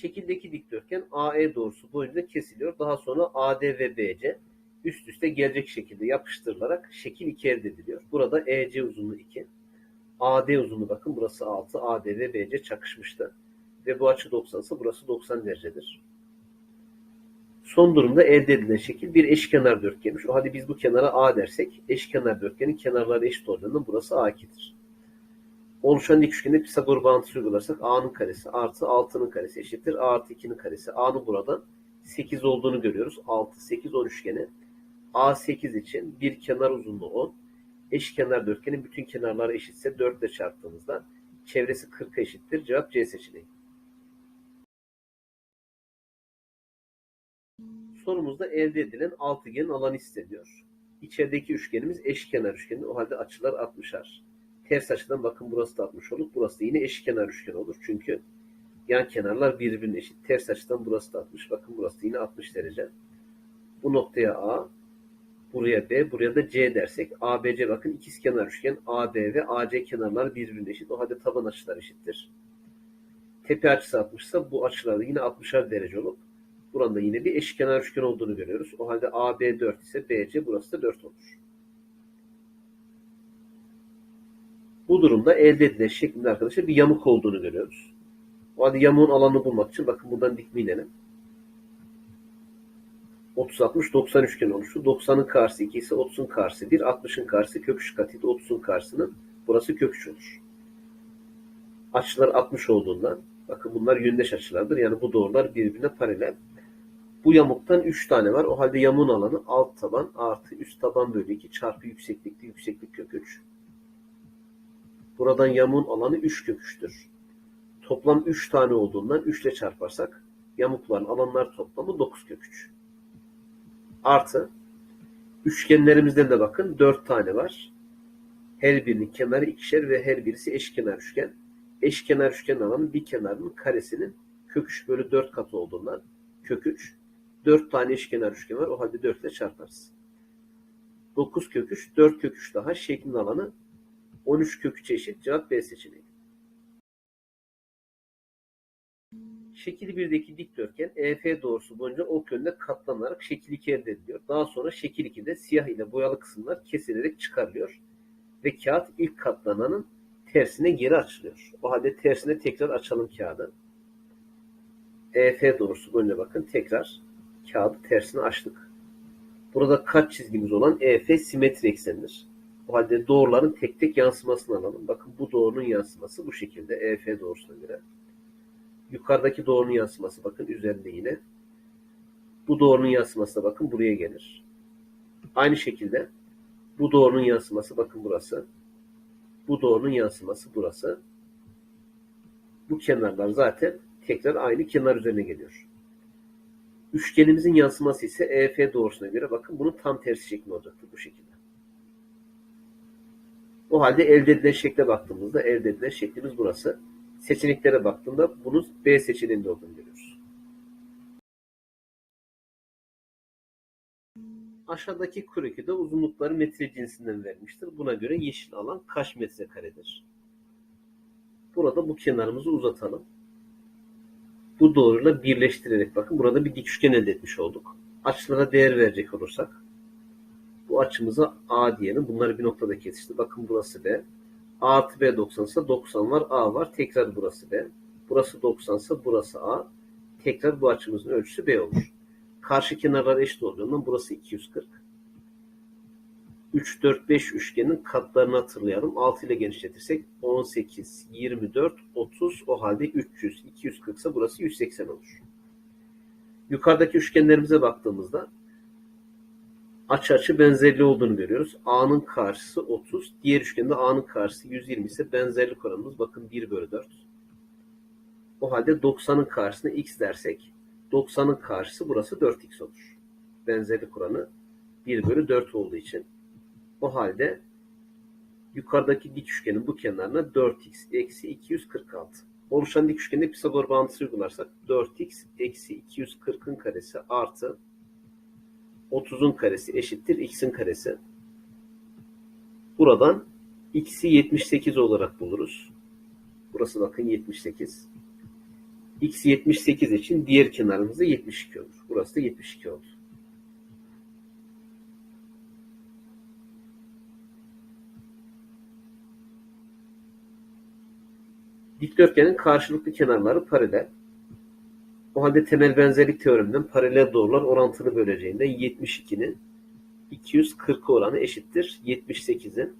Şekildeki dikdörtgen AE doğrusu boyunca kesiliyor. Daha sonra AD ve BC üst üste gelecek şekilde yapıştırılarak şekil 2 elde ediliyor. Burada EC uzunluğu 2. AD uzunluğu bakın burası 6. AD ve BC çakışmıştı. Ve bu açı 90 ise burası 90 derecedir. Son durumda elde edilen şekil bir eşkenar dörtgenmiş. O hadi biz bu kenara A dersek eşkenar dörtgenin kenarları eşit olduğundan burası A2'dir. Oluşan dik üçgende Pisagor bağıntısı uygularsak A'nın karesi artı 6'nın karesi eşittir A artı 2'nin karesi. A'nın buradan 8 olduğunu görüyoruz. 6, 8, 10 üçgeni. A8 için bir kenar uzunluğu 10. Eşkenar dörtgenin bütün kenarları eşitse 4 ile çarptığımızda çevresi 40 eşittir. Cevap C seçeneği. Sorumuzda elde edilen altıgenin alanı isteniyor. İçerideki üçgenimiz eşkenar üçgeni. O halde açılar 60'ar. Ters açıdan bakın burası da 60 olur. Burası da yine eşkenar üçgen olur. Çünkü yan kenarlar birbirine eşit. Ters açıdan burası da 60. Bakın burası da yine 60 derece. Bu noktaya A, buraya B, buraya da C dersek ABC bakın ikizkenar üçgen AB ve AC kenarlar birbirine eşit. O halde taban açılar eşittir. Tepe açısı 60 ise bu açılar da yine 60'ar derece olup buranın da yine bir eşkenar üçgen olduğunu görüyoruz. O halde AB 4 ise BC burası da 4 olur. Bu durumda elde edilen şeklinde arkadaşlar bir yamuk olduğunu görüyoruz. O halde yamuğun alanını bulmak için bakın buradan dikme inelim. 30 60 90 üçgen oluştu. 90'ın karşısı 2 ise 30'un karşısı 1, 60'ın karşısı kök 3 katıydı. 30'un karşısının burası kök 3 olur. Açılar 60 olduğundan bakın bunlar yöndeş açılardır. Yani bu doğrular birbirine paralel. Bu yamuktan 3 tane var. O halde yamuğun alanı alt taban artı üst taban bölü 2 çarpı yükseklikte yükseklik kök 3. Buradan yamuğun alanı 3 kök 3'tür. Toplam 3 tane olduğundan 3 ile çarparsak yamukların alanlar toplamı 9 kök 3. Artı üçgenlerimizden de bakın 4 tane var. Her birinin kenarı ikişer ve her birisi eşkenar üçgen. Eşkenar üçgen alanı bir kenarının karesinin kök 3 bölü 4 katı olduğundan kök 3. 4 tane eşkenar üçgen var. O halde 4 ile çarparız. 9 kök 3, 4 kök 3 daha şeklin alanı 13 kök 3 eşit. Cevap B seçeneği. Şekil 1'deki dikdörtgen EF doğrusu boyunca ok yönde katlanarak şekil 2 elde ediliyor. Daha sonra şekil 2'de siyah ile boyalı kısımlar kesilerek çıkarılıyor. Ve kağıt ilk katlananın tersine geri açılıyor. O halde tersine tekrar açalım kağıdı. EF doğrusu boyunca bakın tekrar kağıdı tersine açtık. Burada kaç çizgimiz olan EF simetri eksenidir. O halde doğruların tek tek yansımasını alalım. Bakın bu doğrunun yansıması bu şekilde EF doğrusuna göre. Yukarıdaki doğrunun yansıması bakın üzerinde yine. Bu doğrunun yansıması da bakın buraya gelir. Aynı şekilde bu doğrunun yansıması bakın burası. Bu doğrunun yansıması burası. Bu kenarlar zaten tekrar aynı kenar üzerine geliyor. Üçgenimizin yansıması ise EF doğrusuna göre bakın bunun tam tersi şekli olacaktır bu şekilde. O halde elde edilen şekle baktığımızda elde edilen şeklimiz burası. Seçeneklere baktığımda bunun B seçeneğinde olduğunu görüyoruz. Aşağıdaki kurikide uzunlukları metre cinsinden vermiştir. Buna göre yeşil alan kaç metrekaredir? Burada bu kenarımızı uzatalım. Bu doğruyla birleştirerek bakın burada bir dik üçgen elde etmiş olduk. Açılara değer verecek olursak bu açımıza A diyelim. Bunları bir noktada kesişti. Bakın burası B. A artı B 90 ise 90 var. A var. Tekrar burası B. Burası 90 ise burası A. Tekrar bu açımızın ölçüsü B olur. Karşı kenarlar eşit olduğundan burası 240. 3, 4, 5 üçgenin katlarını hatırlayalım. 6 ile genişletirsek 18, 24, 30 o halde 300, 240 ise burası 180 olur. Yukarıdaki üçgenlerimize baktığımızda açı açı benzerliği olduğunu görüyoruz. A'nın karşısı 30. Diğer üçgende A'nın karşısı 120 ise benzerlik oranımız bakın 1 bölü 4. O halde 90'ın karşısına x dersek 90'ın karşısı burası 4x olur. Benzerlik oranı 1 bölü 4 olduğu için. O halde yukarıdaki dik üçgenin bu kenarına 4x eksi 246. Oluşan dik üçgende Pisagor bağıntısı uygularsak 4x eksi 240'ın karesi artı 30'un karesi eşittir x'in karesi. Buradan x'i 78 olarak buluruz. Burası bakın 78. X 78 için diğer kenarımız da 72 olur. Burası da 72 oldu. Dikdörtgenin karşılıklı kenarları paralel. O halde temel benzerlik teoreminden paralel doğrular orantılı böleceğinden 72'nin 240 oranı eşittir 78'in.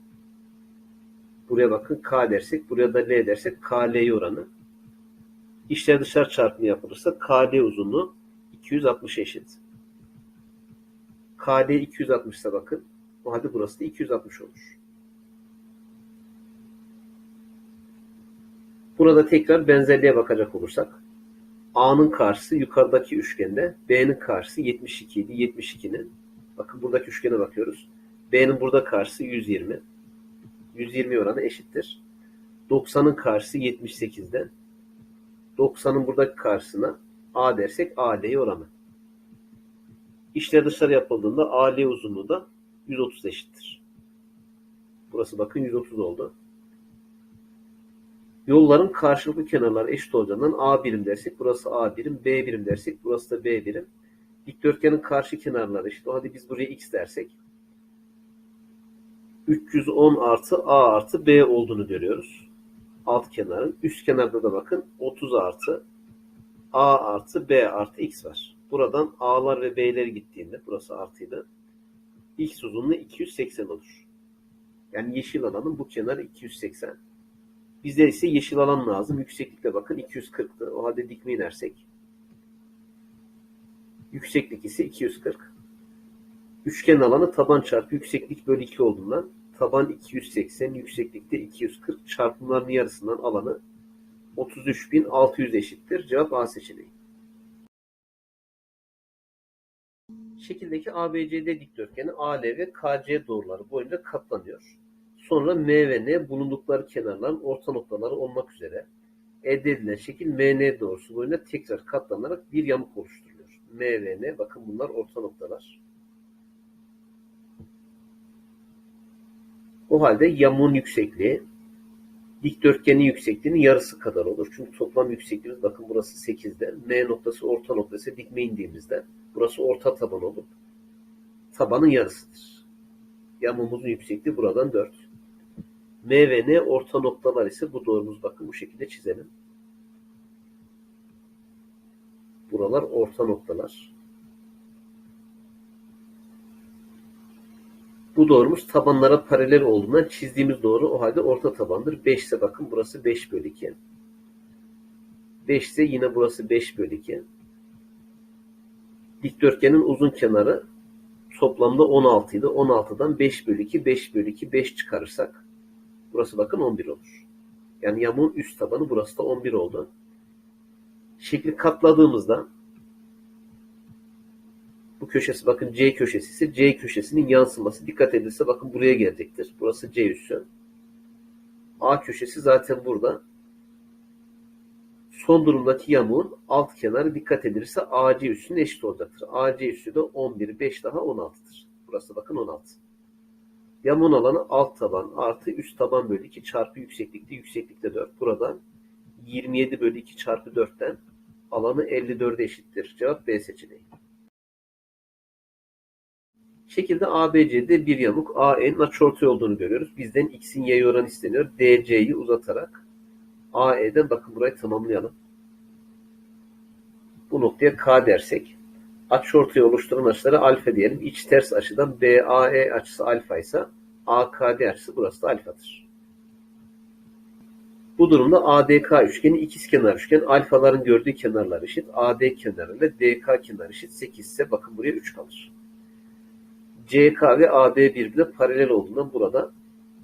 Buraya bakın K dersek, buraya da L dersek KL oranı. İçler dışlar çarpımı yapılırsa KL uzunluğu 260 eşit. KL 260 ise bakın. O halde burası da 260 olur. Burada tekrar benzerliğe bakacak olursak A'nın karşısı yukarıdaki üçgende, B'nin karşısı 72 idi. 72'nin bakın buradaki üçgene bakıyoruz. B'nin burada karşısı 120. 120 oranı eşittir. 90'ın karşısı 78'den. 90'ın buradaki karşısına A dersek AL oranı. İşler dışarı yapıldığında AL uzunluğu da 130 eşittir. Burası bakın 130 oldu. Yolların karşılıklı kenarları eşit olacağından A birim dersek burası A birim, B birim dersek burası da B birim. Dikdörtgenin karşı kenarları eşit. Hadi biz buraya X dersek 310 artı A artı B olduğunu görüyoruz. Alt kenarın. Üst kenarda da bakın 30 artı A artı B artı X var. Buradan A'lar ve B'ler gittiğinde burası artıydı. X uzunluğu 280 olur. Yani yeşil alanın bu kenarı 280. Bize ise yeşil alan lazım. Yükseklikle bakın 240'tı. O halde dikme inersek. Yükseklik ise 240. Üçgen alanı taban çarpı yükseklik bölü 2 olduğundan taban 280, yükseklikte 240 çarpımların yarısından alanı 33.600 eşittir. Cevap A seçeneği. Şekildeki ABCD dikdörtgeni AL ve KC doğruları boyunca katlanıyor. Sonra M ve N bulundukları kenarların orta noktaları olmak üzere elde edilen şekil MN doğrusu boyunca tekrar katlanarak bir yamuk oluşturuluyor. M ve N bakın bunlar orta noktalar. O halde yamuğun yüksekliği dikdörtgenin yüksekliğinin yarısı kadar olur. Çünkü toplam yüksekliğimiz bakın burası 8'de. M noktası orta noktası dikme indiğimizde burası orta taban olup tabanın yarısıdır. Yamuğumuzun yüksekliği buradan 4. M ve N orta noktalar ise bu doğrumuz bakın bu şekilde çizelim. Buralar orta noktalar. Bu doğrumuz tabanlara paralel olduğundan çizdiğimiz doğru o halde orta tabandır. 5 ise bakın burası 5 bölü 2. 5 ise yine burası 5 bölü 2. Dikdörtgenin uzun kenarı toplamda 16 idi. 16'dan 5 bölü 2, 5 bölü 2, 5 çıkarırsak burası bakın 11 olur. Yani yamuğun üst tabanı burası da 11 oldu. Şekli katladığımızda bu köşesi bakın C köşesi ise C köşesinin yansıması dikkat edilse bakın buraya gelecektir. Burası C üssü. A köşesi zaten burada. Son durumdaki yamuğun alt kenarı dikkat edilirse AC üssünün eşit olacaktır. AC üssü de 11, 5 daha 16'dır. Burası bakın 16. Yamuğun alanı alt taban artı üst taban bölü 2 çarpı yükseklikte yükseklikte 4. Buradan 27 bölü 2 çarpı 4'ten alanı 54'e eşittir. Cevap B seçeneği. Şekilde ABC'de bir yamuk AN'in açıortay olduğunu görüyoruz. Bizden x'in y oranı isteniyor. DC'yi uzatarak AE'den bakın burayı tamamlayalım. Bu noktaya K dersek açıortayı oluşturan açılara alfa diyelim. İç ters açıdan BAE açısı alfa ise AKD açısı burası da alfadır. Bu durumda ADK üçgeni ikizkenar üçgen. Alfaların gördüğü kenarlar eşit. AD kenarı ile DK kenarı eşit 8 ise bakın buraya 3 kalır. CK ve AB birbirine paralel olduğundan burada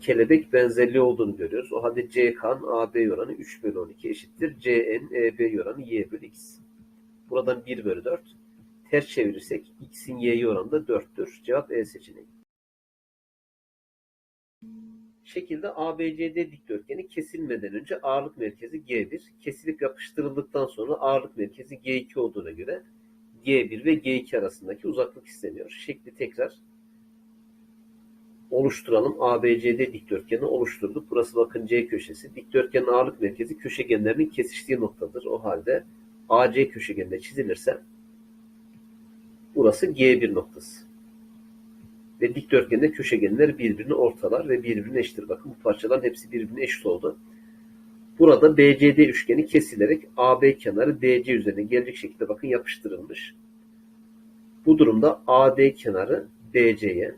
kelebek benzerliği olduğunu görüyoruz. O halde CK'nın AB oranı 3 bölü 12 eşittir. CN EB oranı Y bölü X. Buradan 1 bölü 4. Ters çevirirsek X'in Y'ye oranı da 4'tür. Cevap E seçeneği. Şekilde ABCD dikdörtgeni kesilmeden önce ağırlık merkezi G1, kesilip yapıştırıldıktan sonra ağırlık merkezi G2 olduğuna göre G1 ve G2 arasındaki uzaklık isteniyor. Şekli tekrar oluşturalım. ABCD dikdörtgeni oluşturduk. Burası bakın C köşesi. Dikdörtgenin ağırlık merkezi köşegenlerinin kesiştiği noktadır. O halde AC köşegeninde çizilirse burası G1 noktası. Ve dikdörtgende köşegenler birbirini ortalar ve birbirine eşittir. Bakın bu parçaların hepsi birbirine eşit oldu. Burada BCD üçgeni kesilerek AB kenarı DC üzerine gelecek şekilde bakın yapıştırılmış. Bu durumda AD kenarı DC'ye,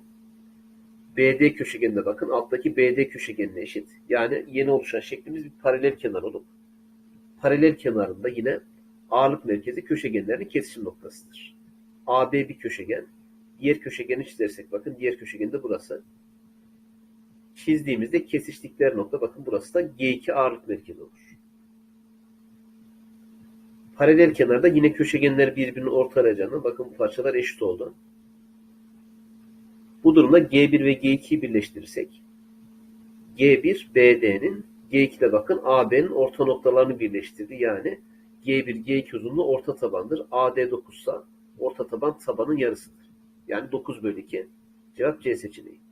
BD köşegenine bakın alttaki BD köşegenine eşit. Yani yeni oluşan şeklimiz bir paralel kenar olup paralel kenarında yine ağırlık merkezi köşegenlerin kesişim noktasıdır. AB bir köşegen. Diğer köşegeni çizersek bakın diğer köşegen de burası. Çizdiğimizde kesiştikleri nokta bakın burası da G2 ağırlık merkezi olur. Paralel kenarda yine köşegenler birbirini ortalayacağına bakın bu parçalar eşit oldu. Bu durumda G1 ve G2'yi birleştirirsek G1 BD'nin G2'de bakın AB'nin orta noktalarını birleştirdi. Yani G1 G2 uzunluğu orta tabandır. AD 9 ise orta taban tabanın yarısıdır. Yani 9 bölü 2. Cevap C seçeneği.